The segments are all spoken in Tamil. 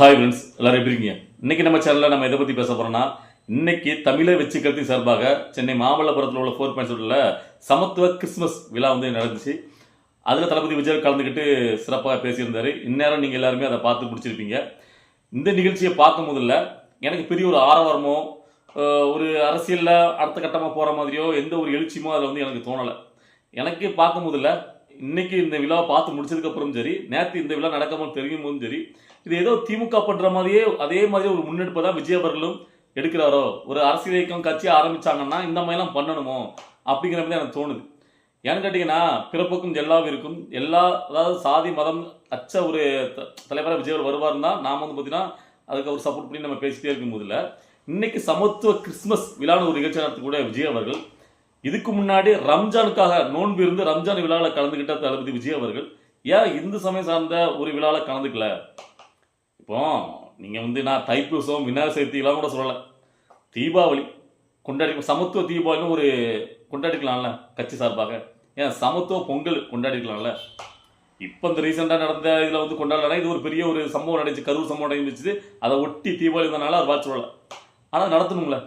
ஹாய் ஃப்ரெண்ட்ஸ் எல்லாரும் எப்படி இருக்கீங்க? இன்னைக்கு நம்ம சேனலில் நம்ம எதை பற்றி பேச போகிறோம்னா இன்றைக்கி தமிழை வச்சுக்கிறதுக்கு சார்பாக சென்னை மாமல்லபுரத்தில் உள்ள ஃபோர் பாயிண்ட் சொல்லில் சமத்துவ கிறிஸ்மஸ் விழா வந்து நடந்துச்சு. அதில் தளபதி விஜய் கலந்துக்கிட்டு சிறப்பாக பேசியிருந்தார். இந்நேரம் நீங்கள் எல்லாருமே அதை பார்த்து பிடிச்சிருப்பீங்க இந்த நிகழ்ச்சியை பார்க்கும் முதல்ல எனக்கு பெரிய ஒரு ஆரவாரமோ ஒரு அரசியலில் அடுத்த கட்டமாக போகிற மாதிரியோ எந்த ஒரு எழுச்சியுமோ அதில் வந்து எனக்கு தோணலை. எனக்கு பார்க்கும் முதல்ல இன்னைக்கு இந்த விழாவை பார்த்து முடிச்சதுக்கப்புறம் சரி நேற்று இந்த விழா நடக்காமல் தெரியும் போதும் சரி இது ஏதோ திமுக பண்ணுற மாதிரியே அதே மாதிரி ஒரு முன்னெடுப்பை தான் விஜய் அவர்களும் எடுக்கிறாரோ? ஒரு அரசியல் இயக்கம் கட்சி ஆரம்பிச்சாங்கன்னா இந்த மாதிரிலாம் பண்ணணுமோ? அப்படிங்கிற மாதிரி எனக்கு தோணுது. ஏன்னு கேட்டிங்கன்னா பிறப்புக்கும் எல்லாவும் இருக்கும் எல்லா அதாவது சாதி மதம் அச்ச ஒரு த- தலைவரா விஜய் அவர் நாம் வந்து பார்த்தீங்கன்னா அதுக்கு அவர் சப்போர்ட் பண்ணி நம்ம பேசிட்டே இருக்கும் போதில் இன்னைக்கு சமத்துவ கிறிஸ்மஸ் விழான ஒரு நிகழ்ச்சி நடத்தக்கூடிய விஜய் அவர்கள் இதுக்கு முன்னாடி ரம்ஜானுக்காக நோன்பு இருந்து ரம்ஜான் விழாவில் கலந்துக்கிட்ட தளபதி விஜய் அவர்கள் ஏன் இந்து சமயம் சார்ந்த ஒரு விழாவில் கலந்துக்கல? இப்போ நீங்கள் வந்து நான் தைப்பூசம் விநாயகர் சதுர்த்திலாம் கூட சொல்லலை. தீபாவளி கொண்டாடி சமத்துவ தீபாவளின்னு ஒரு கொண்டாடிக்கலாம்ல கட்சி சார்பாக. ஏன் சமத்துவ பொங்கல் கொண்டாடிக்கலாம்ல. இப்போ இந்த ரீசெண்டாக நடந்த இதில் வந்து கொண்டாடலைன்னா இது ஒரு பெரிய ஒரு சம்பவம் நடந்துச்சு. கரூர் சம்பவம் நடந்துச்சு. அதை ஒட்டி தீபாவளி இருந்தனால அது வாழ்த்து சொல்லலை. ஆனால் நடத்தணும்ல.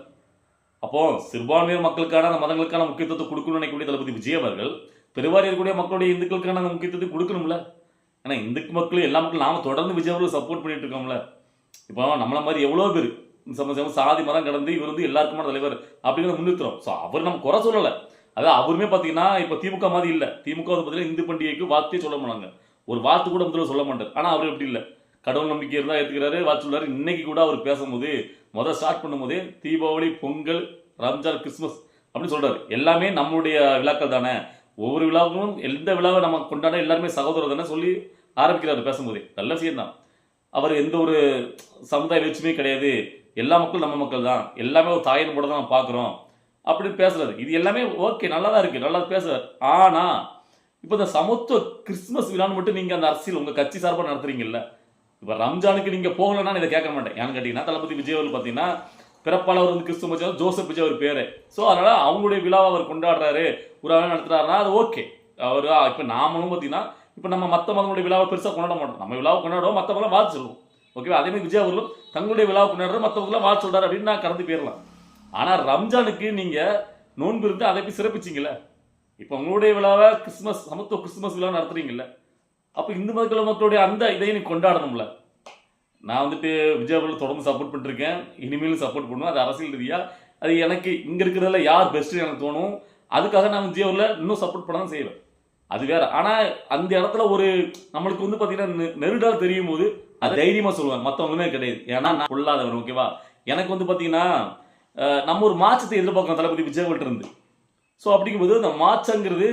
அப்போ சிறுபான்மையர் மக்களுக்கான அந்த மதங்களுக்கான முக்கியத்துவத்தை கொடுக்கணும்னு நினைக்கக்கூடிய தளபதி விஜய் அவர்கள் பெருவாரி இருக்கக்கூடிய மக்களுடைய இந்துக்களுக்கான அந்த முக்கியத்துவத்தை கொடுக்கணும்ல? ஏன்னா இந்து மக்கள் எல்லா மக்களும் நாம தொடர்ந்து விஜய் அவர்கள் சப்போர்ட் பண்ணிட்டு இருக்கோம்ல. இப்போ நம்மள மாதிரி எவ்வளோ பேர் இந்த சம சாதி மதம் கடந்து இவர் வந்து எல்லாருக்குமான தலைவர் அப்படிங்கிறத முன்னிறுத்துறோம். ஸோ அவர் நம்ம குறை சொல்லலை. அதாவது அவருமே பார்த்தீங்கன்னா இப்போ திமுக மாதிரி இல்லை. திமுக வந்து பார்த்தீங்கன்னா இந்து பண்டிகைக்கு வார்த்தையே சொல்ல மாட்டாங்க. ஒரு வார்த்தை கூட முதல்ல சொல்ல மாட்டார். ஆனால் அவர் எப்படி இல்லை. கடவுள் நம்பிக்கை இருந்தால் ஏற்றுக்கிறாரு வார்த்தை சொல்றாரு. இன்னைக்கு கூட அவர் பேசும்போது முதல் ஸ்டார்ட் பண்ணும்போதே தீபாவளி பொங்கல் ரம்ஜான் கிறிஸ்மஸ் அப்படின்னு சொல்கிறார் எல்லாமே நம்மளுடைய விழாக்கள் தானே. ஒவ்வொரு விழாவும் எந்த விழாவை நம்ம கொண்டாட எல்லாருமே சகோதரர் தானே சொல்லி ஆரம்பிக்கிறார் பேசும்போதே. நல்ல விஷயம் தான். அவர் எந்த ஒரு சமுதாய வீழ்ச்சியுமே கிடையாது. எல்லா மக்களும் நம்ம மக்கள் தான். எல்லாமே ஒரு தாயின் கூட தான் நம்ம பார்க்குறோம் அப்படின்னு பேசுகிறாரு இது எல்லாமே ஓகே நல்லா தான் இருக்குது நல்லா பேசுகிறார் ஆனால் இப்போ இந்த சமத்துவ கிறிஸ்மஸ் விழான்னு மட்டும் நீங்கள் அந்த அரசியல் உங்கள் கட்சி சார்பாக நடத்துறீங்கல்ல இப்போ ரம்ஜானுக்கு நீங்கள் போகலன்னா நான் இதை கேட்க மாட்டேன். ஏன்னு கேட்டிங்கன்னா தளபதி விஜய் அவர் பார்த்தீங்கன்னா பிறப்பாளர் வந்து கிறிஸ்துவ மதம் ஜோசப் விஜய் அவர் பேர். ஸோ அதனால் அவங்களுடைய விழாவை அவர் கொண்டாடுறாரு. ஒரு நடத்துறாருன்னா அது ஓகே அவர் இப்போ நாமளும் பார்த்தீங்கன்னா இப்போ நம்ம மற்ற மதங்களுடைய விழாவை பெருசாக கொண்டாட மாட்டோம். நம்ம விழாவை கொண்டாடுவோம் மற்றவங்களாம் வாழ்த்து சொல்லுவோம். ஓகேவா அதே மாதிரி விஜய் அவர்களும் தங்களுடைய விழாவை கொண்டாடுற மற்றவங்களாம் வாழ்த்து சொல்கிறார் அப்படின்னு நான் கடந்து போயிடலாம். ஆனால் ரம்ஜானுக்கு நீங்கள் நோன்பு இருந்து அதை போய் சிறப்பிச்சிங்களே இப்போ உங்களுடைய விழாவை கிறிஸ்மஸ் சமத்துவ கிறிஸ்மஸ் விழா நடத்துறீங்கல்ல? அப்போ இந்து மத மக்களுடைய அந்த இதையும் நீ கொண்டாடணும்ல. நான் வந்துட்டு விஜய் அவர்கள் தொடர்ந்து சப்போர்ட் பண்ணிருக்கேன் இனிமேலும் சப்போர்ட் பண்ணுவேன். அது அரசியல் ரீதியா அது எனக்கு இங்க இருக்கிறதுல யார் பெஸ்ட்னு எனக்கு தோணும். அதுக்காக நான் விஜய் அவர்களை இன்னும் சப்போர்ட் பண்ண தான் செய்வேன். அது வேற. ஆனா அந்த இடத்துல ஒரு நம்மளுக்கு வந்து பாத்தீங்கன்னா நெ- நெருடல் தெரியும் போது அது தைரியமா சொல்லுவாங்க. மத்தவங்களுமே கிடையாது. ஏன்னா நான் கொள்ளாதவன் ஓகேவா? எனக்கு வந்து பாத்தீங்கன்னா அஹ், நம்ம ஒரு மாற்றத்தை எதிர்பார்க்கணும் தளபதி விஜய் அவர்கள்ட்ட இருந்து. ஸோ அப்படிங்கும்போது அந்த மாற்றங்கிறது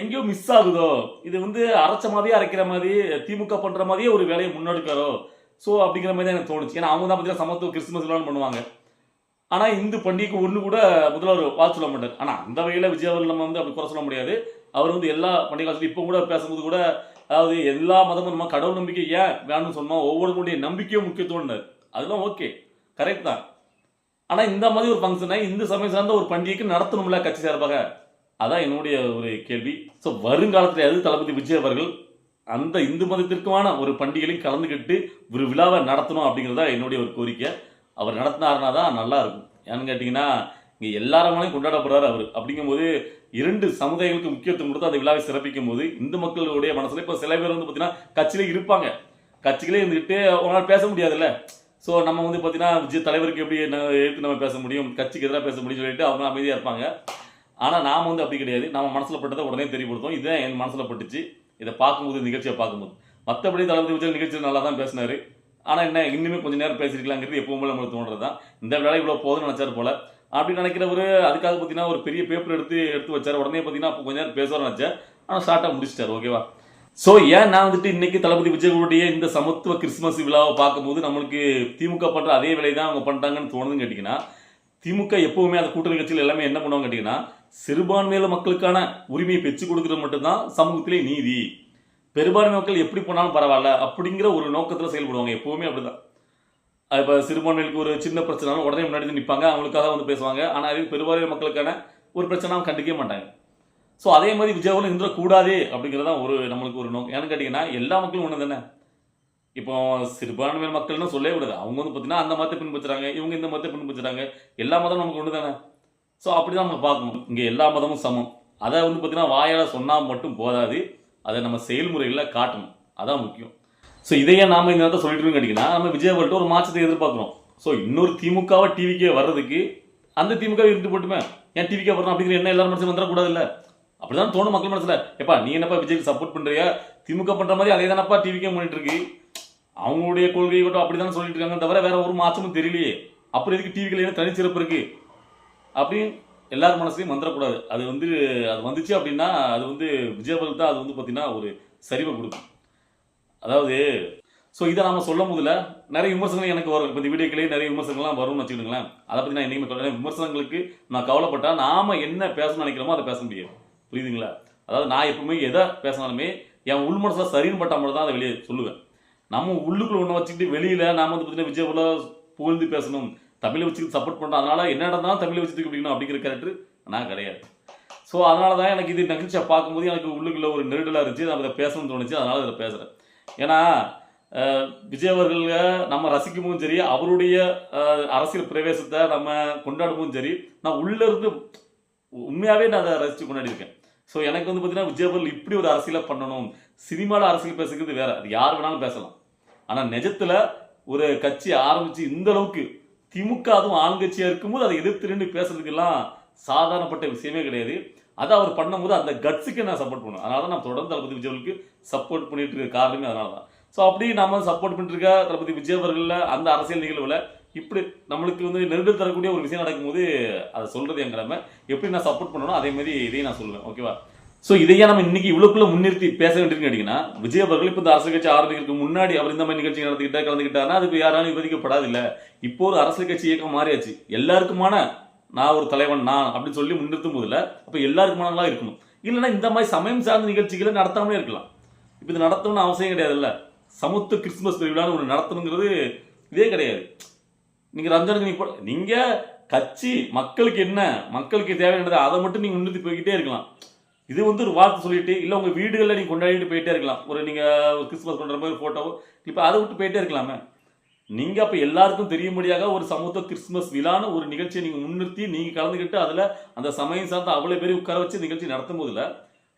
எங்கேயோ மிஸ் ஆகுதோ? இது வந்து அரைச்ச மாதிரியே அரைக்கிற மாதிரி திமுக பண்ணுற மாதிரியே ஒரு வேலையை முன்னெடுக்கிறோ ஸோ அப்படிங்கிற மாதிரி தான் எனக்கு தோணுச்சு. ஏன்னா அவங்க தான் பார்த்தீங்கன்னா சமத்துவ கிறிஸ்துமஸ் விழான்னு பண்ணுவாங்க. ஆனால் இந்து பண்டிகைக்கு ஒன்று கூட முதல்வர் வாழ்த்து சொல்ல மாட்டார். ஆனால் அந்த வகையில் விஜய் அவர்கள் நம்ம வந்து அப்படி குறை சொல்ல முடியாது. அவர் வந்து எல்லா பண்டிகை காலத்துலையும் இப்போ கூட பேசும்போது கூட அதாவது எல்லா மதமும் நம்ம கடவுள் நம்பிக்கை ஏன் வேணும்னு சொன்னோம்? ஒவ்வொருவருடைய நம்பிக்கையும் முக்கியத்துவம்னார் அதெல்லாம் ஓகே கரெக்ட் தான். ஆனால் இந்த மாதிரி ஒரு ஃபங்க்ஷனை இந்து சமயம் சார்ந்த ஒரு பண்டிகைக்கு நடத்தணும்ல கட்சி சார்பாக? அதான் என்னுடைய ஒரு கேள்வி. ஸோ வருங்காலத்தில் அது தளபதி விஜய் அவர்கள்? அந்த இந்து மதத்திற்குமான ஒரு பண்டிகையிலையும் கலந்துக்கிட்டு ஒரு விழாவை நடத்தணும் அப்படிங்கிறதா என்னுடைய ஒரு கோரிக்கை. அவர் நடத்தினாருனா தான் நல்லா இருக்கும். ஏன்னு கேட்டிங்கன்னா இங்கே எல்லாருமாலையும் கொண்டாடப்படுறாரு அவர். அப்படிங்கும்போது இரண்டு சமுதாயங்களுக்கு முக்கியத்துவம் கொடுத்து அந்த விழாவை சிறப்பிக்கும் போது இந்து மக்களுடைய மனசில் இப்போ சில பேர் வந்து பார்த்தீங்கன்னா கட்சியிலே இருப்பாங்க. கட்சிகளே இருந்துக்கிட்டு உங்களால் பேச முடியாதுல்ல. ஸோ நம்ம வந்து பார்த்தீங்கன்னா விஜய் தலைவருக்கு எப்படி என்ன எடுத்து நம்ம பேச முடியும்? கட்சிக்கு எதிராக பேச முடியும்னு சொல்லிட்டு அவங்க அமைதியாக இருப்பாங்க. ஆனால் நாம் வந்து அப்படி கிடையாது. நம்ம மனசில் பட்டதை உடனே தெரியப்படுத்தும் இதுதான் என் மனசில் பட்டுச்சு. இதை பார்க்கும்போது நிகழ்ச்சியை பார்க்கும்போது. மற்றபடி தளபதி விஜய் நிகழ்ச்சியில் நல்லா தான் பேசினார். ஆனால் என்ன இன்னுமே கொஞ்சம் நேரம் பேசிருக்கலாங்கிறது எப்பவுமே நம்மளுக்கு தோன்றது தான் இந்த வேலை இவ்வளோ போதும்னு நினச்சார் போல். அப்படி நினைக்கிறவர் அதுக்காக பார்த்தீங்கன்னா ஒரு பெரிய பேப்பர் எடுத்து எடுத்து வச்சார். உடனே பார்த்தீங்கன்னா அப்போ கொஞ்ச நேரம் பேசுவார் நினச்சார் ஆனால் ஷார்ட்டாக முடிச்சிட்டார் ஓகேவா ஸோ ஏன் நான் வந்துட்டு இன்னைக்கு தளபதி விஜயகுடைய இந்த சமத்துவ கிறிஸ்மஸ் விழாவை பார்க்கும்போது நம்மளுக்கு திமுக பண்ற அதே வேலையை தான் அவங்க பண்ணிட்டாங்கன்னு தோணுதுன்னு கேட்டிங்கன்னா திமுக எப்பவுமே அந்த கூட்டணி கட்சியில் எல்லாமே என்ன பண்ணுவாங்க கேட்டிங்கன்னா சிறுபான்மையில மக்களுக்கான உரிமையை பெற்று கொடுக்கறது மட்டும்தான் சமூகத்திலே நீதி. பெரும்பான்மை மக்கள் எப்படி போனாலும் பரவாயில்ல அப்படிங்கிற ஒரு நோக்கத்தில் செயல்படுவாங்க. எப்பவுமே அப்படிதான். இப்போ சிறுபான்மைகளுக்கு ஒரு சின்ன பிரச்சனாலும் உடனே முன்னாடி வந்து நிற்பாங்க அவங்களுக்காக வந்து பேசுவாங்க. ஆனால் அது பெரும்பான்மை மக்களுக்கான ஒரு பிரச்சனை அவங்க கண்டுக்கவே மாட்டாங்க. ஸோ அதே மாதிரி விஜயவரம் இருந்துடக்கூடாது அப்படிங்கிறது தான் ஒரு நம்மளுக்கு ஒரு நோக்கம். ஏன்னு கேட்டிங்கன்னா எல்லா மக்களும் ஒன்று தானே? இப்போ சிறுபான்மையின மக்கள்னு சொல்லவே கூடாது. அவங்க வந்து பார்த்தீங்கன்னா அந்த மதத்தை பின்பற்றுறாங்க இவங்க இந்த மதத்தை பின்பற்றுறாங்க. எல்லா மதமும் நமக்கு ஒன்று தானே ஸோ அப்படி தான் நம்ம பார்க்கணும். இங்கே எல்லா மதமும் சமம். அதை வந்து பார்த்தீங்கன்னா வாயால் சொன்னால் மட்டும் போதாது. அதை நம்ம செயல்முறைகளில் காட்டணும். அதான் முக்கியம். ஸோ இதையே நாம் இந்த நேரத்தை சொல்லிட்டு கேட்டிங்கன்னா நம்ம விஜயவர்கிட்ட ஒரு மாற்றத்தை எதிர்பார்க்குறோம். ஸோ இன்னொரு திமுகவை டிவிக்கே வர்றதுக்கு அந்த திமுக இருந்து போட்டுமே. ஏன் டிவிக்கே வரணும் அப்படிங்கிற என்ன எல்லாரும் மனசில் வந்துடக்கூடாது இல்லை அப்படிதான் தோணும் மக்கள் மனசில். எப்பா நீ என்னப்பா விஜய்க்கு சப்போர்ட் பண்ணுறியா திமுக பண்ணுற மாதிரி அதே தானப்பா டிவிக்கே பண்ணிட்டு இருக்கு. அவங்களுடைய கொள்கை மட்டும் அப்படிதான் சொல்லிட்டு இருக்காங்க தவிர வேற ஒரு மாற்றமும் தெரியலையே. அப்புறம் எதுக்கு டிவிக்கில் என்ன தனிச்சிறப்பு இருக்குது அப்படின்னு எல்லார் மனசுலையும் வந்துடக்கூடாது அது வந்து அது வந்துச்சு அப்படின்னா அது வந்து விஜயபல் தான் அது வந்து பார்த்தீங்கன்னா ஒரு சரிவை கொடுக்கும். அதாவது ஸோ இதை நாம சொல்லும் போதுல நிறைய விமர்சனங்கள் எனக்கு வரும். இப்போ இந்த வீடியோக்களே நிறைய விமர்சனங்கள்லாம் வரும்னு வச்சுக்கோங்களேன் அதை பற்றி நான் என்னைக்குமே விமர்சனங்களுக்கு நான் கவலைப்பட்டால் நாம என்ன பேசணும்னு நினைக்கிறோமோ அதை பேச முடியாது. புரியுதுங்களா? அதாவது நான் எப்பவுமே எதை பேசினாலுமே என் உள் மனசில் சரின்னு பட்டா மட்டும் தான் அதை வெளியே சொல்லுவேன். நம்ம உள்ளுக்குள்ள ஒன்று வச்சுக்கிட்டு வெளியில் நாம் வந்து பார்த்தீங்கன்னா விஜயபுல புகழ்ந்து பேசணும். தமிழை வச்சுக்கிட்டு சப்போர்ட் பண்ணுறோம் அதனால் என்ன நடந்தாலும் தமிழை வச்சு பிடிக்கணும் அப்படிங்கிற கேரக்டர் நான் கிடையாது. ஸோ அதனால தான் எனக்கு இது நிகழ்ச்சியை பார்க்கும்போது எனக்கு உள்ளுக்குள்ள ஒரு நெருடலாக இருந்துச்சு. நான் அதை பேசணும்னு தோணுச்சு. அதனால் இதில் பேசுகிறேன் ஏன்னா விஜய் அவர்களை நம்ம ரசிக்கவும் சரி அவருடைய அரசியல் பிரவேசத்தை நம்ம கொண்டாடவும் சரி நான் உள்ள இருந்து உண்மையாகவே நான் அதை ரசித்து கொண்டாடியிருக்கேன் ஸோ எனக்கு வந்து பார்த்தீங்கன்னா விஜய் அவர்கள் இப்படி ஒரு அரசியலை பண்ணணும். சினிமாவில் அரசியல் பேசுகிறது வேற. அது யார் வேணாலும் பேசலாம். ஆனால் நிஜத்தில் ஒரு கட்சி ஆரம்பித்து இந்த அளவுக்கு திமுக அதுவும் ஆளுங்கட்சியாக இருக்கும்போது அதை எதிர்த்து நின்று பேசுறதுக்கெல்லாம் சாதாரணப்பட்ட விஷயமே கிடையாது. அதை அவர் பண்ணும்போது அந்த கட்ஸுக்கு நான் சப்போர்ட் பண்ணுவேன் அதனால தான் நான் தொடர்ந்து தளபதி விஜய்வுக்கு சப்போர்ட் பண்ணிட்டு இருக்க காரணமே அதனால தான் ஸோ அப்படி நம்ம சப்போர்ட் பண்ணிட்டு இருக்க தளபதி விஜய் அவர்களில் அந்த அரசியல் நிகழ்வில் இப்படி நம்மளுக்கு வந்து நெருடல் தரக்கூடிய ஒரு விஷயம் நடக்கும்போது அதை சொல்கிறது என் கடமை. எப்படி நான் சப்போர்ட் பண்ணணும் அதே மாதிரி இதையும் நான் சொல்லுவேன். ஓகேவா ஸோ இதையே நம்ம இன்னைக்கு இவ்வளவுக்குள்ள முன்னிறுத்தி பேச வேண்டியதுன்னு கேட்டிங்கன்னா விஜய் அவர்கள் இப்போ இந்த அரசியல் கட்சி ஆரம்பிக்கிறதுக்கு முன்னாடி அவர் இந்த மாதிரி நிகழ்ச்சி நடத்திக்கிட்டா கலந்துக்கிட்டாருன்னா அதுக்கு யாராலும் விவரிக்கப்படாது இப்போ ஒரு அரசியல் கட்சி இயக்கம் மாறியாச்சு. எல்லாருக்குமான நான் ஒரு தலைவன் நான் அப்படின்னு சொல்லி முன்னிறுத்தும் போதுல அப்போ எல்லாருக்குமானலாம் இருக்கணும். இல்லைன்னா இந்த மாதிரி சமயம் சார்ந்த நிகழ்ச்சிகளை நடத்தாமலே இருக்கலாம். இப்போ இது நடத்தணும்னு அவசியம் கிடையாதுல்ல. சமத்துவ கிறிஸ்துமஸ் திருவிழான்னு ஒன்று நடத்தணுங்கிறது இதே கிடையாது. நீங்க ரஞ்சனுக்கு நீங்க நீங்கள் நீங்க கட்சி மக்களுக்கு என்ன மக்களுக்கு தேவையானது அதை மட்டும் நீங்க முன்னிறுத்தி போய்கிட்டே இருக்கலாம். இது வந்து ஒரு வார்த்தை சொல்லிட்டு இல்லை உங்கள் வீடுகளில் நீங்கள் கொண்டாடிட்டு போயிட்டே இருக்கலாம். ஒரு நீங்கள் ஒரு கிறிஸ்மஸ் கொண்டாடுற மாதிரி ஃபோட்டோவோ இப்போ அதை விட்டு போயிட்டே இருக்கலாமே? நீங்கள் அப்போ எல்லாருக்கும் தெரியும்படியாக ஒரு சமூக கிறிஸ்மஸ் விழான்னு ஒரு நிகழ்ச்சியை நீங்கள் முன்னிறுத்தி நீங்கள் கலந்துக்கிட்டு அதில் அந்த சமயம் சார்ந்த அவ்வளோ பேரையும் உட்கார வச்சு நிகழ்ச்சி நடத்தும் போதில்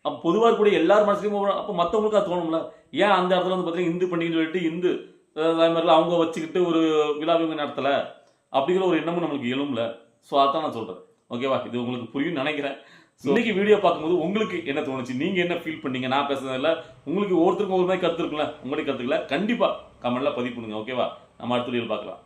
அப்போ பொதுவாக கூட எல்லார் மனசுலையும் அப்போ மற்றவங்களுக்கு அது தோணும்ல. ஏன் அந்த இடத்துல வந்து பார்த்தீங்கன்னா இந்து பண்டிகைன்னு சொல்லிட்டு இந்து அதே மாதிரிலாம் அவங்க வச்சுக்கிட்டு ஒரு விழா இவங்க நடத்தலை அப்படிங்கிற ஒரு எண்ணமும் நம்மளுக்கு எழும்ல. ஸோ அதான் நான் சொல்கிறேன் ஓகேவா இது உங்களுக்கு புரியும் நினைக்கிறேன். இன்னைக்கு வீடியோ பார்க்கும்போது உங்களுக்கு என்ன தோணுச்சு? நீங்க என்ன ஃபீல் பண்ணீங்க? நான் பேசுறதுல உங்களுக்கு ஒருத்தருக்கும் ஒரு மாதிரி கருத்து இருக்குல்ல உங்களுடைய கண்டிப்பா கமெண்ட்ல பதிவு பண்ணுங்க ஓகேவா நம்ம அடுத்த வீடியோ பார்க்கலாம்.